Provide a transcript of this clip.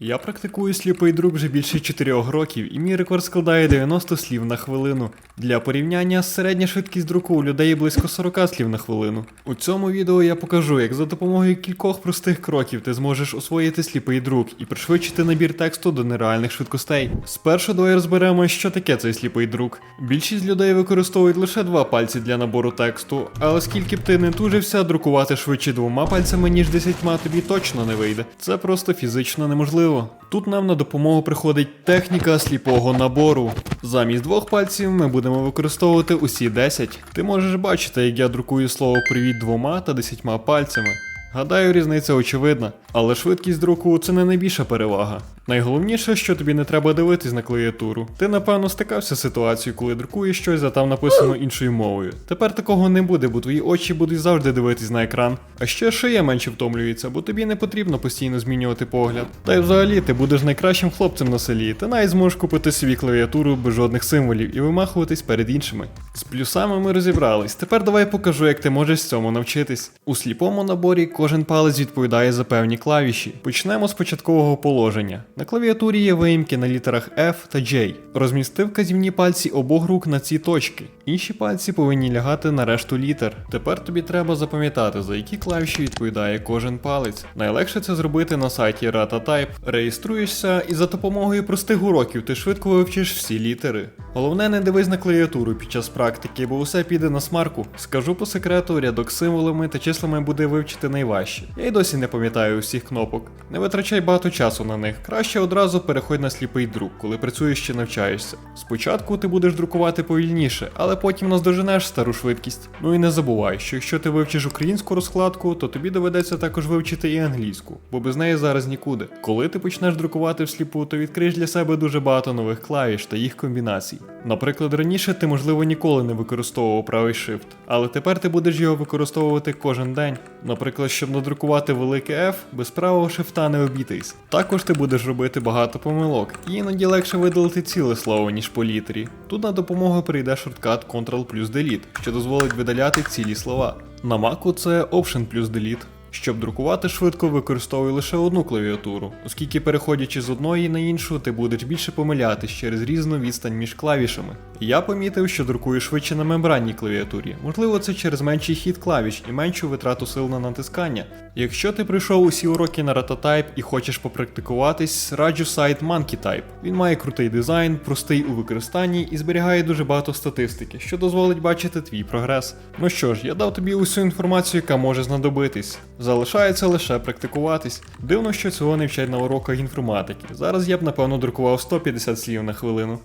Я практикую сліпий друк вже більше 4 років, і мій рекорд складає 90 слів на хвилину. Для порівняння середня швидкість друку у людей близько 40 слів на хвилину. У цьому відео я покажу, як за допомогою кількох простих кроків ти зможеш освоїти сліпий друк і пришвидшити набір тексту до нереальних швидкостей. Спершу давай розберемо, що таке цей сліпий друк. Більшість людей використовують лише два пальці для набору тексту, але скільки б ти не тужився, друкувати швидше двома пальцями, ніж десятьма тобі точно не вийде. Це просто фізично неможливо. Тут нам на допомогу приходить техніка сліпого набору. Замість двох пальців ми будемо використовувати усі 10. Ти можеш бачити, як я друкую слово привіт двома та десятьма пальцями. Гадаю, різниця очевидна, але швидкість друку це не найбільша перевага. Найголовніше, що тобі не треба дивитись на клавіатуру. Ти напевно стикався з ситуацією, коли друкуєш щось, а там написано іншою мовою. Тепер такого не буде, бо твої очі будуть завжди дивитись на екран. А ще шия менше втомлюється, бо тобі не потрібно постійно змінювати погляд. Та й взагалі ти будеш найкращим хлопцем на селі. Ти навіть зможеш купити собі клавіатуру без жодних символів і вимахуватись перед іншими. З плюсами ми розібрались. Тепер давай покажу, як ти можеш цьому навчитись. У сліпому наборі кожен палець відповідає за певні клавіші. Почнемо з початкового положення. На клавіатурі є виїмки на літерах F та J. Розмістив вказівні пальці обох рук на ці точки. Інші пальці повинні лягати на решту літер. Тепер тобі треба запам'ятати, за які клавіші відповідає кожен палець. Найлегше це зробити на сайті RataType. Реєструєшся і за допомогою простих уроків ти швидко вивчиш всі літери. Головне, не дивись на клавіатуру під час практики, бо усе піде на смарку. Скажу по секрету, рядок символами та числами буде вивчити найважче. Я й досі не пам'ятаю усіх кнопок. Не витрачай багато часу на них. Краще одразу переходь на сліпий друк, коли працюєш чи навчаєшся. Спочатку ти будеш друкувати повільніше, але потім наздоженеш стару швидкість. Ну і не забувай, що якщо ти вивчиш українську розкладку, то тобі доведеться також вивчити і англійську, бо без неї зараз нікуди. Коли ти почнеш друкувати всліпу, то відкриєш для себе дуже багато нових клавіш та їх комбінацій. Наприклад, раніше ти, можливо, ніколи не використовував правий shift, але тепер ти будеш його використовувати кожен день. Наприклад, щоб надрукувати велике F, без правого шифта не обійтись. Також ти будеш робити багато помилок, і іноді легше видалити ціле слово, ніж по літері. Тут на допомогу прийде шорткат Ctrl плюс Delete, що дозволить видаляти цілі слова. На Mac це Option плюс Delete. Щоб друкувати швидко, використовуй лише одну клавіатуру, оскільки переходячи з одної на іншу, ти будеш більше помилятись через різну відстань між клавішами. Я помітив, що друкую швидше на мембранній клавіатурі. Можливо, це через менший хід клавіш і меншу витрату сил на натискання. Якщо ти пройшов усі уроки на RataType і хочеш попрактикуватись, раджу сайт MonkeyType. Він має крутий дизайн, простий у використанні і зберігає дуже багато статистики, що дозволить бачити твій прогрес. Ну що ж, я дав тобі усю інформацію, яка може знадобитись. Залишається лише практикуватись. Дивно, що цього не вчать на уроках інформатики. Зараз я б напевно друкував 150 слів на хвилину.